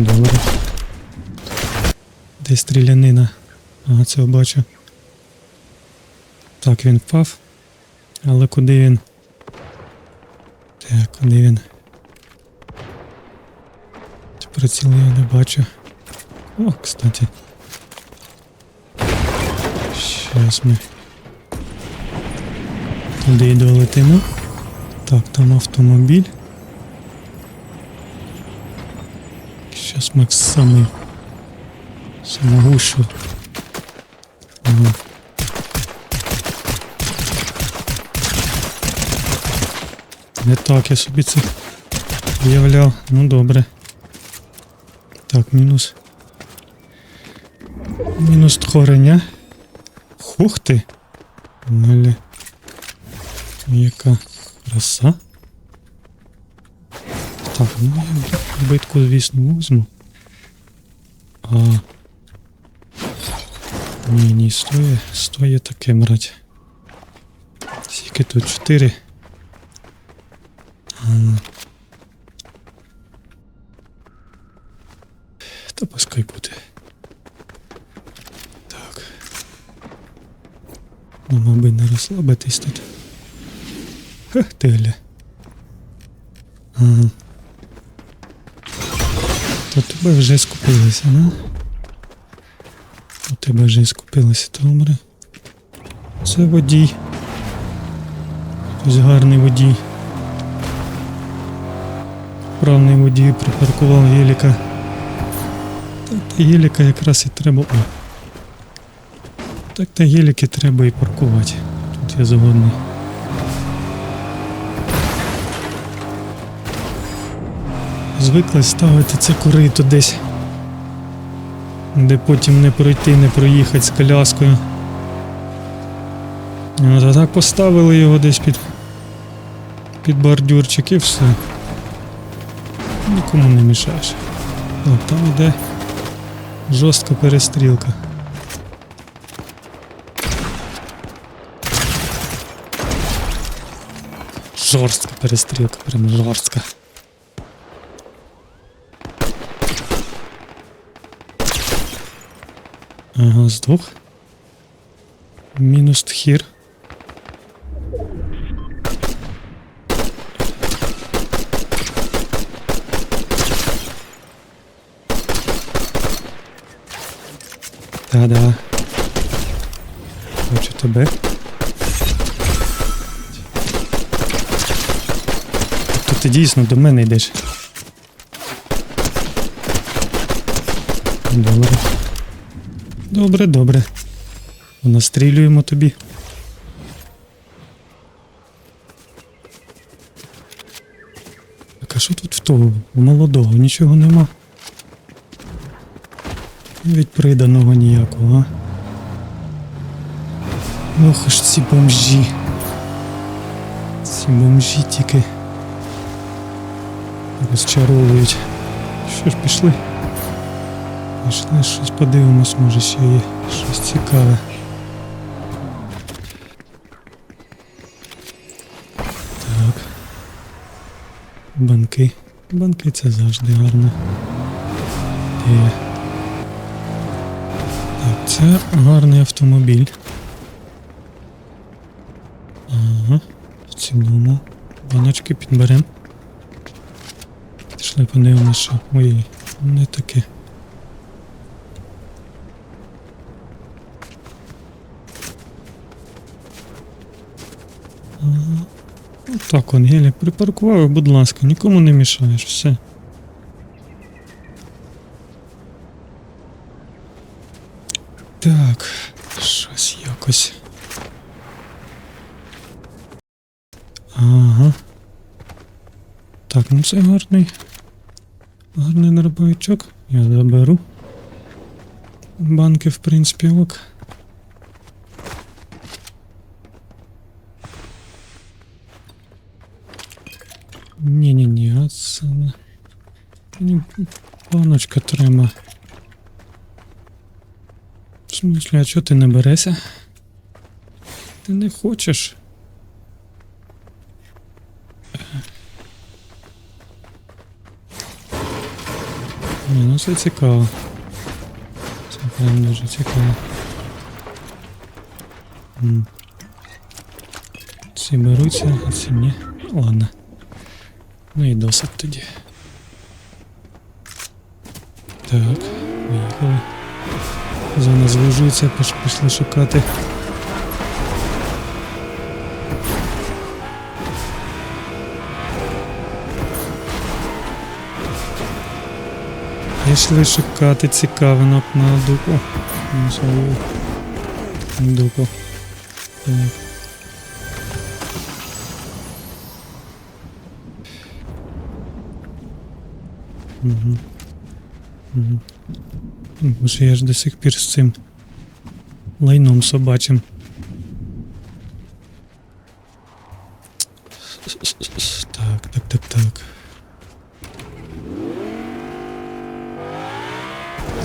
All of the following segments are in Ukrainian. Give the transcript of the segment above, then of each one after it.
Добре. Де стрілянина? Ага, це бачу. Так, він впав. Але куди він? Так, куди він? Приціл я не бачу. О, кстати. Щас ми. Туди й долетимо. Так, там автомобіль. Щас ми саме самогущу. Ага. Не так я собі це уявляв. Ну добре. Так, мінус. Мінус тхореня. Хух ти. Малі. Яка краса. Так, ну битку, звісно, візьму. А. Ні, ні, стоє, стоє таке, брать. Скільки тут? Чотири. Та пускай буде. Так. Ну, мабуть, не розслабитись тут. Хех ти гля. Ага. То тебе вже скупилися, да? У тебе вже скупилися, добре. Це водій. Ось гарний водій. Правний водій припаркував геліка. Та геліка якраз і треба. О. Так та геліки треба і паркувати. Тут я згодний. Звикли ставити це корито десь, де потім не пройти, не проїхати з коляскою. От, а так поставили його десь під, під бордюрчик і все. Нікому не мішаєш. О, там йде жорстка перестрілка. Жорстка перестрілка, прям жорстка. Ага, здох. Мінус тхір. Та-да. Хочу тебе. Тобто ти дійсно до мене йдеш. Добре. Добре, добре. Настрілюємо тобі. Так, а що тут в того? У молодого нічого нема. Від приданого ніякого, а? Ох ж ці бомжі. Ці бомжі тільки розчаровують. Що ж, пішли? Пішли щось подивимось, може ще є щось цікаве. Так. Банки. Банки це завжди гарно. Є. Так, це гарний автомобіль. Ага. В цілому. Баночки підберемо. Пішли подивимося, що. Ой, не таке. Так, он гелік припаркував, будь ласка, нікому не мішаєш, все. Так, щось якось. Ага. Так, ну це гарний. Гарний дробовичок. Я заберу. Банки, в принципі, ок. Ні-ні-ні, а це... не- Мені баночка треба. В смислі, а чого ти не берешся? Ти не хочеш? Ні, ну це цікаво. Це прям дуже цікаво. Ці беруться, а ці ні. Ладно. Ну і досить тоді. Так, поїхали. Зона звужується, піш- пішли шукати. Пішли шукати цікавинок на дупу. Ну, свою Дупу. Так. Угу. Угу. Боже, я ж до сих пір з цим лайном собачим. Так, так, так, так.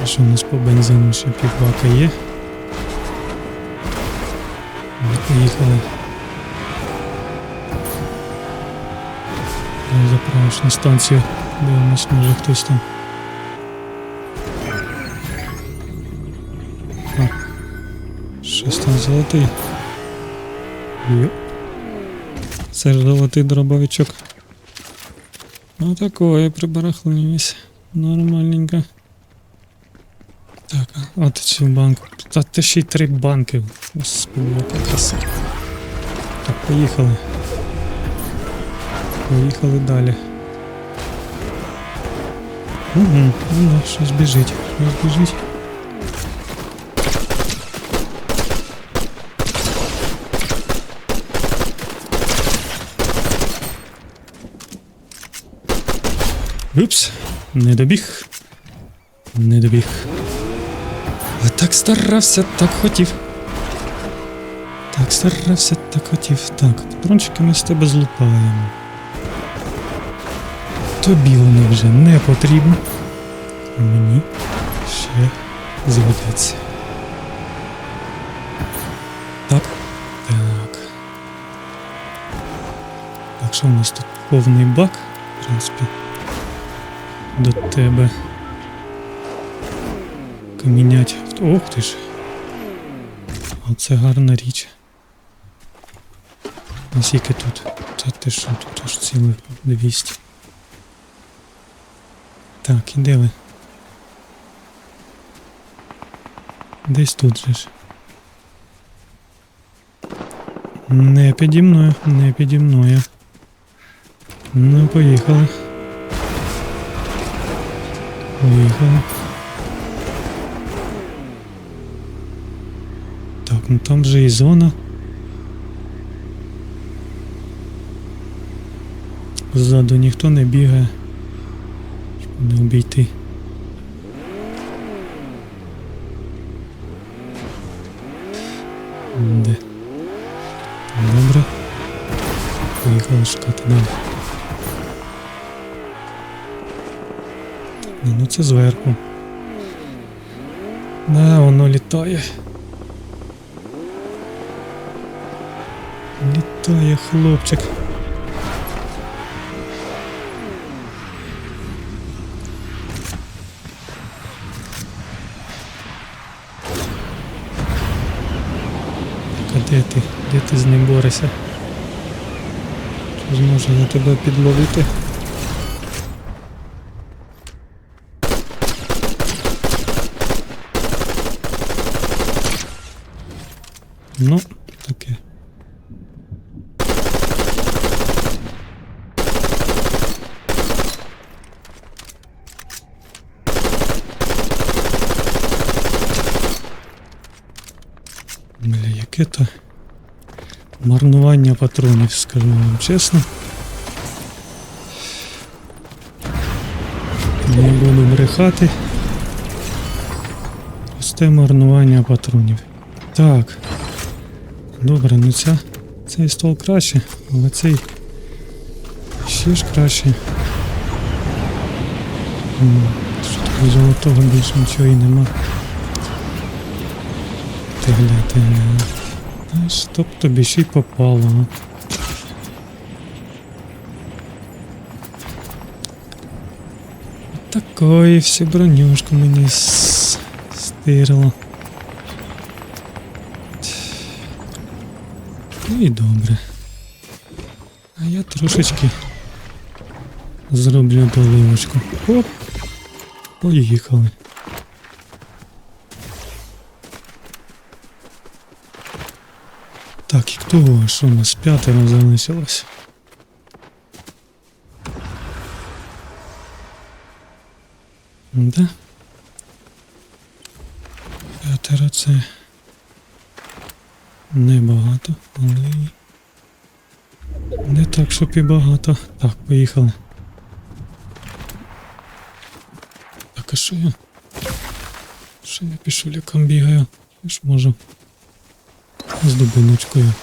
А що у нас по бензину ще півбака є? Поїхали. На станцію. Дивимось, може хтось там. Щось там золотий. Йоп. Це золотий дробовичок. Ну такое прибарахливість. Нормальненько. Так, ти цю банку. Та ти ще й три банки. Господи, краса. Так, поїхали. Поїхали далі. Угу, ну щось біжить. Щось біжить. Упс, не добіг. Не добіг. А так старався, так хотів. Так старався, так хотів. Так, патрончики ми з тебе злупаємо. Тобі вони вже не потрібні. Мені ще згодиться. Так. Так. Так, що у нас тут повний бак, в принципі. До тебе. Камінять. Ох ти ж. Оце гарна річ. Наскільки тут? Та ти що, тут аж цілих 200. Так, і де ви? Десь тут же ж. Не піді мною, не піді мною. Ну, поїхали. Поїхали. Так, ну там же і зона. Ззаду ніхто не бігає. Не обійти. Де? Добре. Поїхали шукати далі. Ні, ну це зверху. Да, воно літає. Літає хлопчик. А де ти? Де ти з ним борешся? Чи зможе на тебе підловити? Ну, таке. Бля, яке то марнування патронів, скажу вам чесно. Не буду брехати. Просте марнування патронів. Так. Добре, ну ця, цей стол краще, але цей ще ж краще. Що такого золотого більше нічого і нема. Ти гля, ти. А тобі ще й попало. такої всю бронюшку мені стирило. Ну і добре. А я трошечки зроблю доливочку. Оп! Поїхали. Так, і хто? Що у нас п'ятеро залишилось? Да? П'ятеро це небагато, але не так, щоб і багато. Так, поїхали. Так, а що я? Що я пішуліком бігаю? Я ж можу з дубиночкою.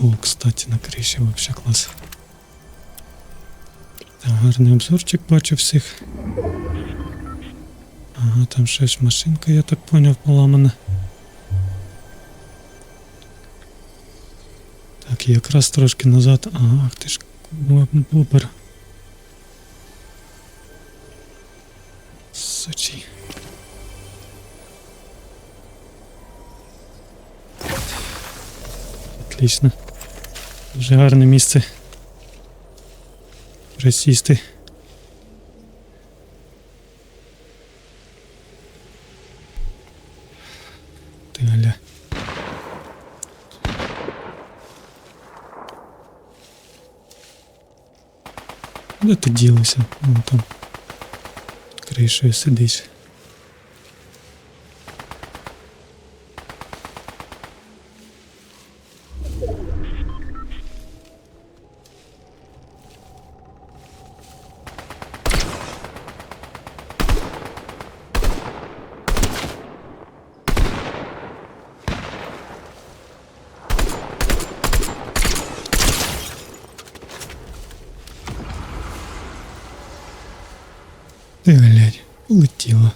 О, кстати, на криші вообще клас. Так, гарний обзорчик бачу всіх. Ага, там щось машинка, я так поняв, поламана. Так, якраз трошки назад. Ага, ти ж бубер. Сочі. Отлично. Дуже гарне місце. Присісти. Ти галя. Де ти ділися? Вон там. Під кришею сидиш. Ти блядь, улетіла.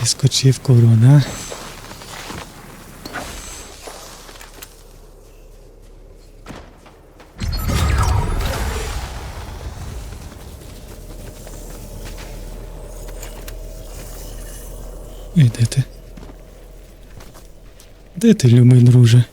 Зіскочив корона. Де ти? Де ти, любий друже?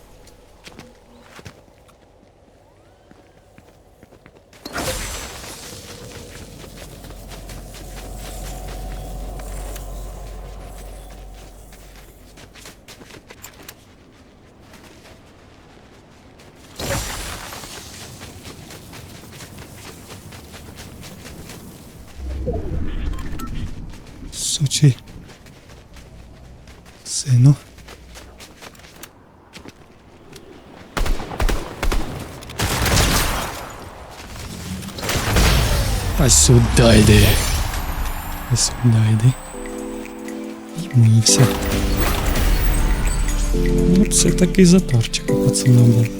А сюда йди. А сюда йди. І. Ну, це такий заторчик, пацана був.